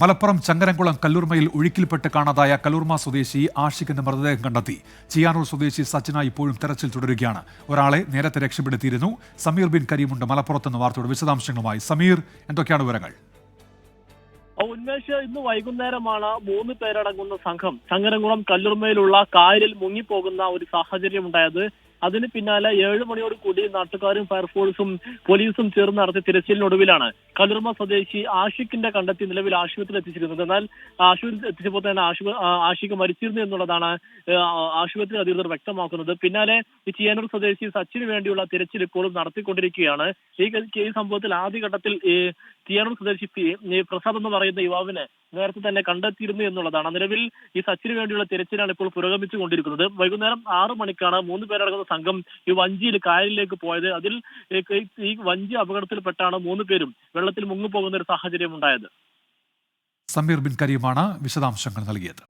മലപ്പുറം ചങ്ങരംകുളം കല്ലൂർമയിൽ ഒഴുക്കിൽപ്പെട്ട് കാണാതായ കല്ലൂർമ സ്വദേശി ആഷിഖിന്റെ മൃതദേഹം കണ്ടെത്തി. ചിയാനൂർ സ്വദേശി സച്ചിന ഇപ്പോഴും തെരച്ചിൽ തുടരുകയാണ്. ഒരാളെ നേരത്തെ രക്ഷപ്പെടുത്തിയിരുന്നു. സമീർ ബിൻ കരീമുണ്ട് മലപ്പുറത്ത് നിന്ന് വാർത്തയുടെ വിശദാംശങ്ങളുമായി. സമീർ എന്തൊക്കെയാണ് വിവരങ്ങൾ? ഉന്മേഷ് ഇന്ന് വൈകുന്നേരമാണ് മൂന്ന് പേരടങ്ങുന്ന സംഘം ചങ്ങരംകുളം കല്ലുർമയിലുള്ള കായലിൽ മുങ്ങിപ്പോകുന്ന ഒരു സാഹചര്യം ഉണ്ടായത് അതിന് പിന്നാലെ ഏഴ് മണിയോട് കൂടി നാട്ടുകാരും ഫയർഫോഴ്സും പോലീസും ചേർന്ന് നടത്തിയ തിരച്ചിലിനൊടുവിലാണ് കലുർമ സ്വദേശി ആഷിഖിന്റെ കണ്ടെത്തി നിലവിൽ ആശുപത്രിയിൽ എത്തിച്ചിരുന്നത്. എന്നാൽ ആശുപത്രിയിൽ എത്തിച്ചപ്പോൾ തന്നെ ആഷിഖ് മരിച്ചിരുന്നു എന്നുള്ളതാണ് ആശുപത്രി അധികൃതർ വ്യക്തമാക്കുന്നത്. പിന്നാലെ ഈ ചിയനൂർ സ്വദേശി സച്ചിന് വേണ്ടിയുള്ള തിരച്ചിൽ ഇപ്പോഴും നടത്തിക്കൊണ്ടിരിക്കുകയാണ്. ഈ സംഭവത്തിൽ ആദ്യഘട്ടത്തിൽ ഈ തിയാനൂർ സ്വദേശി പ്രസാദ് എന്ന് പറയുന്ന യുവാവിനെ നേരത്തെ തന്നെ കണ്ടെത്തിയിരുന്നു എന്നുള്ളതാണ്. നിലവിൽ ഈ സച്ചിന് വേണ്ടിയുള്ള തിരച്ചിലാണ് ഇപ്പോൾ പുരോഗമിച്ചു കൊണ്ടിരിക്കുന്നത്. വൈകുന്നേരം ആറു മണിക്കാണ് മൂന്ന് പേരടങ്ങുന്ന സംഘം ഈ വഞ്ചിയിൽ കായലിലേക്ക് പോയത്. അതിൽ ഈ- വഞ്ചി അപകടത്തിൽപ്പെട്ടാണ് മൂന്ന് പേരും വെള്ളത്തിൽ മുങ്ങിപ്പോകുന്ന ഒരു സാഹചര്യം ഉണ്ടായത് സമീർ ബിൻ കരീമാണ് വിശദാംശങ്ങൾ നൽകിയത്.